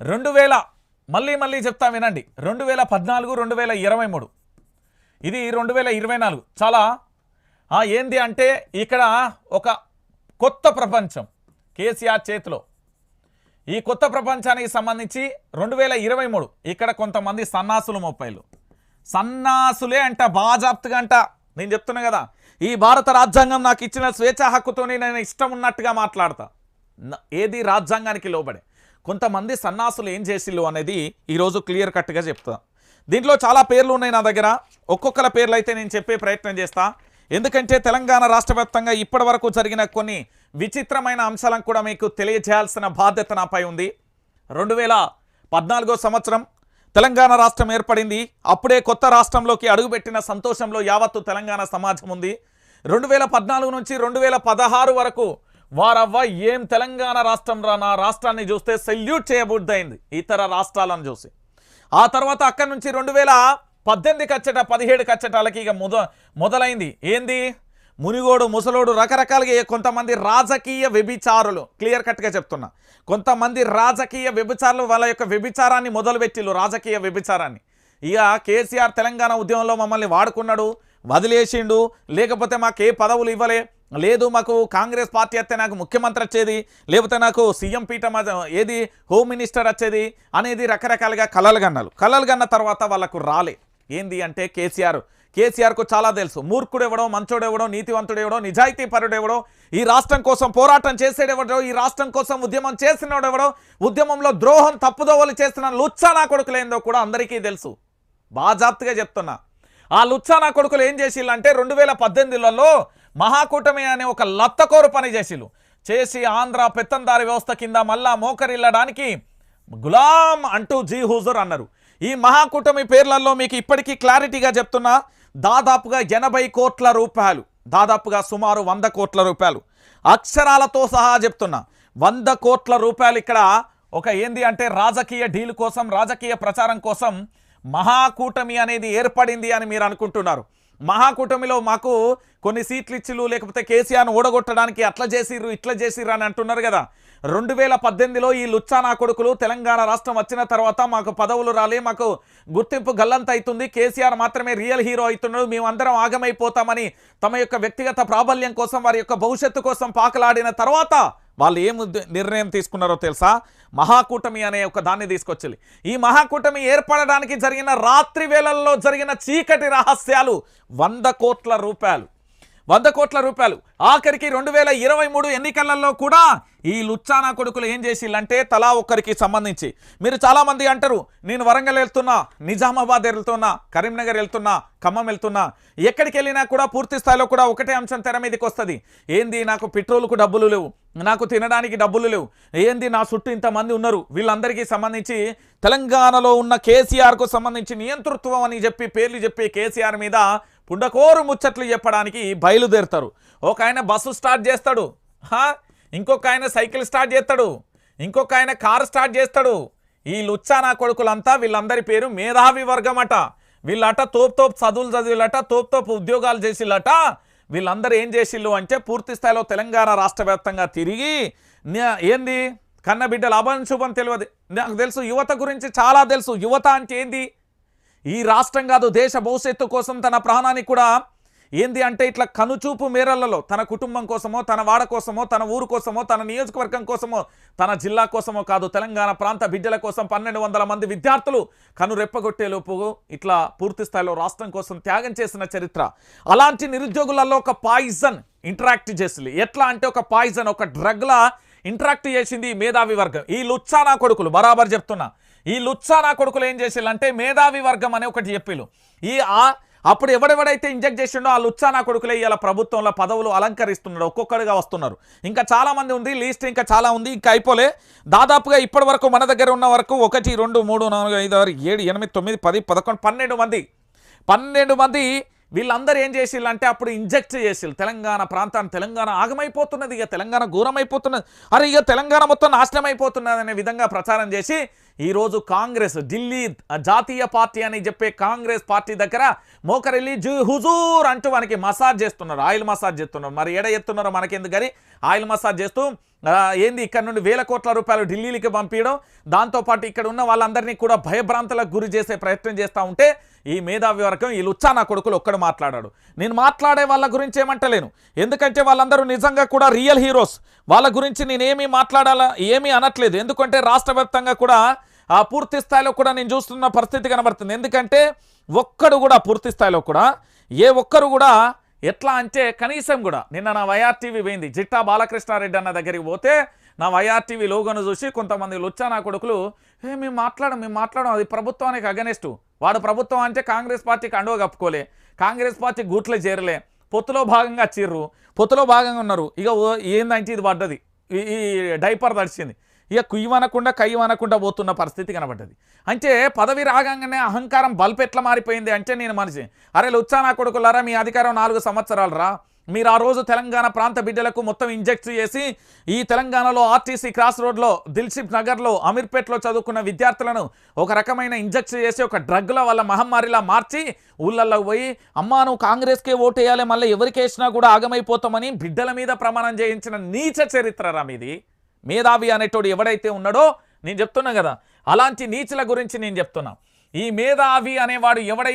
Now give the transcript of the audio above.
రెండు వేల మళ్ళీ మళ్ళీ చెప్తా వినండి. రెండు వేల పద్నాలుగు రెండు వేల ఇరవై మూడు. ఇది రెండు వేల ఇరవై నాలుగు. చాలా ఏంది అంటే ఇక్కడ ఒక కొత్త ప్రపంచం కేసీఆర్ చేతిలో. ఈ కొత్త ప్రపంచానికి సంబంధించి రెండు వేల ఇరవై మూడు ఇక్కడ కొంతమంది సన్నాసులు ముప్పైలు సన్నాసులే అంట బాజాప్తుగా అంట. నేను చెప్తున్నా కదా ఈ భారత రాజ్యాంగం నాకు ఇచ్చిన స్వేచ్ఛ హక్కుతోనే నేను ఇష్టం ఉన్నట్టుగా మాట్లాడతా. ఏది రాజ్యాంగానికి లోబడే? కొంతమంది సన్నాసులు ఏం చేసిల్లు అనేది ఈరోజు క్లియర్ కట్గా చెప్తా. దీంట్లో చాలా పేర్లు ఉన్నాయి నా దగ్గర. ఒక్కొక్కల పేర్లు అయితే నేను చెప్పే ప్రయత్నం చేస్తా. ఎందుకంటే తెలంగాణ రాష్ట్ర వ్యాప్తంగా ఇప్పటి వరకు జరిగిన కొన్ని విచిత్రమైన అంశాలను కూడా మీకు తెలియజేయాల్సిన బాధ్యత నాపై ఉంది. రెండు వేల పద్నాలుగో సంవత్సరం తెలంగాణ రాష్ట్రం ఏర్పడింది. అప్పుడే కొత్త రాష్ట్రంలోకి అడుగుపెట్టిన సంతోషంలో యావత్తు తెలంగాణ సమాజం ఉంది. రెండు వేల పద్నాలుగు నుంచి రెండు వేల పదహారు వరకు వారవ్వ ఏం తెలంగాణ రాష్ట్రం రా నా రాష్ట్రాన్ని చూస్తే సెల్యూట్ చేయబుద్దయింది ఇతర రాష్ట్రాలను చూసి. ఆ తర్వాత అక్కడి నుంచి రెండు వేల పద్దెనిమిది కచ్చట పదిహేడు కచ్చటాలకి ఇక మొద మొదలైంది. ఏంది? మునిగోడు ముసలోడు రకరకాలుగా కొంతమంది రాజకీయ వ్యభిచారులు క్లియర్ కట్గా చెప్తున్నా. కొంతమంది రాజకీయ వ్యభిచారులు వాళ్ళ యొక్క వ్యభిచారాన్ని మొదలుపెట్టిల్లు రాజకీయ వ్యభిచారాన్ని. ఇక కేసీఆర్ తెలంగాణ ఉద్యమంలో మమ్మల్ని వాడుకున్నాడు. వదిలేసిండు. లేకపోతే మాకు ఏ పదవులు ఇవ్వలే. లేదు మాకు కాంగ్రెస్ పార్టీ అయితే నాకు ముఖ్యమంత్రి వచ్చేది. లేకపోతే నాకు సీఎం పీఠం ఏది హోమ్ మినిస్టర్ వచ్చేది అనేది రకరకాలుగా కలలు గన్నాలు. కలలు గన్న తర్వాత వాళ్ళకు రాలే. ఏంది అంటే కేసీఆర్. కేసీఆర్కు చాలా తెలుసు. మూర్ఖుడు ఎవడో మంచోడు ఎవడో నీతివంతుడు ఎవడో నిజాయితీ పరుడు ఎవడో ఈ రాష్ట్రం కోసం పోరాటం చేసేడెవడో ఈ రాష్ట్రం కోసం ఉద్యమం చేసినోడు ఎవడో ఉద్యమంలో ద్రోహం తప్పుదోవలు చేస్తున్న లుచ్చానా కొడుకులేందో కూడా అందరికీ తెలుసు. బాజాప్తిగా చెప్తున్నా. ఆ లుచ్చానా కొడుకులు ఏం చేసిల్లంటే రెండు వేల పద్దెనిమిదిలలో మహాకూటమి అనే ఒక లత్తకోరు పని చేసిల్లు చేసి ఆంధ్ర పెత్తందారి వ్యవస్థ కింద మళ్ళా మోకరిల్లడానికి గులాం అంటూ జీ హుజూర్ అన్నారు. ఈ మహాకూటమి పేర్లలో మీకు ఇప్పటికీ క్లారిటీగా చెప్తున్నా దాదాపుగా ఎనభై కోట్ల రూపాయలు దాదాపుగా సుమారు వంద కోట్ల రూపాయలు. అక్షరాలతో సహా చెప్తున్నా వంద కోట్ల రూపాయలు ఇక్కడ ఒక ఏంది అంటే రాజకీయ డీల్ కోసం రాజకీయ ప్రచారం కోసం మహాకూటమి అనేది ఏర్పడింది అని మీరు అనుకుంటున్నారు. మహాకూటమిలో మాకు కొన్ని సీట్లు ఇచ్చిలు లేకపోతే కేసీఆర్ను ఓడగొట్టడానికి అట్లా చేసిర్రు ఇట్లా చేసిర్రు అని అంటున్నారు కదా. రెండు వేల పద్దెనిమిదిలో ఈ లుచ్చానా కొడుకులు తెలంగాణ రాష్ట్రం వచ్చిన తర్వాత మాకు పదవులు రాలే మాకు గుర్తింపు గల్లంత అవుతుంది కేసీఆర్ మాత్రమే రియల్ హీరో అవుతున్నాడు. మేమందరం ఆగమైపోతామని తమ యొక్క వ్యక్తిగత ప్రాబల్యం కోసం వారి యొక్క భవిష్యత్తు కోసం పాకలాడిన తర్వాత వాళ్ళు ఏం నిర్ణయం తీసుకున్నారో తెలుసా? మహాకూటమి అనే ఒక దాన్ని తీసుకొచ్చింది. ఈ మహాకూటమి ఏర్పడడానికి జరిగిన రాత్రి వేళల్లో జరిగిన చీకటి రహస్యాలు వంద కోట్ల రూపాయలు. వంద కోట్ల రూపాయలు. ఆఖరికి రెండు వేల ఇరవై మూడు ఎన్నికలలో కూడా ఈ లుచ్చానా కొడుకులు ఏం చేసిల్లంటే తలా ఒక్కరికి సంబంధించి. మీరు చాలామంది అంటారు నేను వరంగల్ వెళ్తున్నా నిజామాబాద్ వెళ్తున్నా కరీంనగర్ వెళ్తున్నా ఖమ్మం వెళ్తున్నా. ఎక్కడికి వెళ్ళినా కూడా పూర్తి స్థాయిలో కూడా ఒకటే అంశం తెర మీదకి వస్తుంది. ఏంది నాకు పెట్రోల్కు డబ్బులు లేవు నాకు తినడానికి డబ్బులు లేవు. ఏంది నా చుట్టూ ఇంతమంది ఉన్నారు వీళ్ళందరికీ సంబంధించి తెలంగాణలో ఉన్న కేసీఆర్కు సంబంధించి నియంతృత్వం అని చెప్పి పేర్లు చెప్పి కేసీఆర్ మీద పుండకోరు ముచ్చట్లు చెప్పడానికి బయలుదేరుతారు. ఒక ఆయన బస్సు స్టార్ట్ చేస్తాడు. హా? ఇంకొక ఆయన సైకిల్ స్టార్ట్ చేస్తాడు. ఇంకొక ఆయన కారు స్టార్ట్ చేస్తాడు. ఈ లుచ్చానా కొడుకులంతా వీళ్ళందరి పేరు మేధావి వర్గం అట వీళ్ళట తోపు తోపు చదువులు చదివిలట తోపు తోపు ఉద్యోగాలు చేసిల్లట వీళ్ళందరూ ఏం చేసిళ్ళు అంటే పూర్తి స్థాయిలో తెలంగాణ రాష్ట్ర వ్యాప్తంగా తిరిగి ఏంది? కన్న బిడ్డల అభం శుభం తెలియదు. నాకు తెలుసు యువత గురించి చాలా తెలుసు. యువత అంటే ఏంది? ఈ రాష్ట్రం కాదు దేశ భవిష్యత్తు కోసం తన ప్రాణాన్ని కూడా ఏంది అంటే ఇట్లా కనుచూపు మేరలలో తన కుటుంబం కోసమో తన వాడ కోసమో తన ఊరు కోసమో తన నియోజకవర్గం కోసమో తన జిల్లా కోసమో కాదు తెలంగాణ ప్రాంత బిడ్డల కోసం పన్నెండు వందల మంది విద్యార్థులు కను రెప్పగొట్టేలోపు ఇట్లా పూర్తి స్థాయిలో రాష్ట్రం కోసం త్యాగం చేసిన చరిత్ర. అలాంటి నిరుద్యోగులలో ఒక పాయిజన్ ఇంటరాక్ట్ చేసింది. ఎట్లా అంటే ఒక పాయిజన్ ఒక డ్రగ్లా ఇంటరాక్ట్ చేసింది మేధావి వర్గం. ఈ లుచ్చానా కొడుకులు బరాబర్ చెప్తున్నా. ఈ లుచ్చానా కొడుకులు ఏం చేసిల్లంటే మేధావి వర్గం అని ఒకటి చెప్పిలు ఈ ఆ అప్పుడు ఎవడెవడైతే ఇంజెక్ట్ చేసిండో ఆ లుచ్చానా కొడుకులే ఇలా ప్రభుత్వంలో పదవులు అలంకరిస్తున్నాడు ఒక్కొక్కడిగా వస్తున్నారు. ఇంకా చాలామంది ఉంది లీస్ట్ ఇంకా చాలా ఉంది ఇంకా అయిపోలే. దాదాపుగా ఇప్పటి వరకు మన దగ్గర ఉన్న వరకు ఒకటి రెండు మూడు నాలుగు ఐదు ఆరు ఏడు ఎనిమిది తొమ్మిది పది పదకొండు పన్నెండు మంది. పన్నెండు మంది వీళ్ళందరూ ఏం చేసిల్లంటే అప్పుడు ఇంజెక్ట్ చేసిల్లు తెలంగాణ ప్రాంతాన్ని తెలంగాణ ఆగమైపోతున్నది ఇక తెలంగాణ ఘోరమైపోతున్నది. అరే ఇక తెలంగాణ మొత్తం నాశనం అయిపోతున్నది అనే విధంగా ప్రచారం చేసి ఈరోజు కాంగ్రెస్ ఢిల్లీ జాతీయ పార్టీ అని చెప్పే కాంగ్రెస్ పార్టీ దగ్గర మోకరెల్లి జూ హుజూర్ అంటూ మనకి మసాజ్ చేస్తున్నారు. ఆయిల్ మసాజ్ చేస్తున్నారు. మరి ఎడ ఎత్తున్నారో మనకెందుకు కానీ ఆయిల్ మసాజ్ చేస్తూ ఏంది ఇక్కడ నుండి వేల కోట్ల రూపాయలు ఢిల్లీకి పంపించడం దాంతోపాటు ఇక్కడ ఉన్న వాళ్ళందరినీ కూడా భయభ్రాంతులకు గురి చేసే ప్రయత్నం చేస్తూ ఉంటే ఈ మేధావి వర్గం ఈ లుచ్చా నా కొడుకులు ఒక్కడు మాట్లాడాడు. నేను మాట్లాడే వాళ్ళ గురించి ఏమంటలేను. ఎందుకంటే వాళ్ళందరూ నిజంగా కూడా రియల్ హీరోస్. వాళ్ళ గురించి నేనేమీ మాట్లాడాలా ఏమీ అనట్లేదు. ఎందుకంటే రాష్ట్ర కూడా ఆ పూర్తి స్థాయిలో కూడా నేను చూస్తున్న పరిస్థితి కనబడుతుంది. ఎందుకంటే ఒక్కడు కూడా పూర్తి స్థాయిలో కూడా ఏ ఒక్కరు కూడా ఎట్లా అంటే కనీసం కూడా నిన్న నా వైఆర్టీవీ పోయింది. జిట్టా బాలకృష్ణారెడ్డి అన్న దగ్గరికి పోతే నా వైఆర్టీవీ లోగోను చూసి కొంతమంది లుచ్చా నా కొడుకులు ఏ మేము మాట్లాడం మేము మాట్లాడం. అది ప్రభుత్వానికి అగనెస్ట్ వాడు ప్రభుత్వం అంటే కాంగ్రెస్ పార్టీకి అండవ కప్పుకోలే. కాంగ్రెస్ పార్టీ గూట్లో చేరలే. పొత్తులో భాగంగా చీర్రు పొత్తులో భాగంగా ఉన్నారు. ఇక ఓ- ఏందంటే ఇది పడ్డది. ఈ- డైపర్ తడిచింది. ఇక కుయ్యమనకుండా కయ్యనకుండా పోతున్న పరిస్థితి కనబడ్డది. అంటే పదవి రాగానే అహంకారం బల్బ్ ఎట్లా మారిపోయింది అంటే నేను మనిషి అరే లుచ్చా నా కొడుకులారా మీ అధికారం నాలుగు సంవత్సరాలు రా. మీరు ఆ రోజు తెలంగాణ ప్రాంత బిడ్డలకు మొత్తం ఇంజెక్ట్ చేసి ఈ తెలంగాణలో ఆర్టీసీ క్రాస్ రోడ్లో దిల్షిప్ నగర్లో అమీర్పేట్లో చదువుకున్న విద్యార్థులను ఒక రకమైన ఇంజెక్ట్ చేసి ఒక డ్రగ్ల వల్ల మహమ్మారిలా మార్చి ఊళ్ళల్లో పోయి అమ్మా నువ్వు కాంగ్రెస్కే ఓటు వేయాలి మళ్ళీ ఎవరికి వేసినా కూడా ఆగమైపోతామని బిడ్డల మీద ప్రమాణం చేయించిన నీచ చరిత్రరా మీది. మేధావి అనేటోడు ఎవడైతే ఉన్నాడో నేను చెప్తున్నా కదా అలాంటి నీచుల గురించి నేను చెప్తున్నా. ఈ మేధావి అనేవాడు ఎవడైతే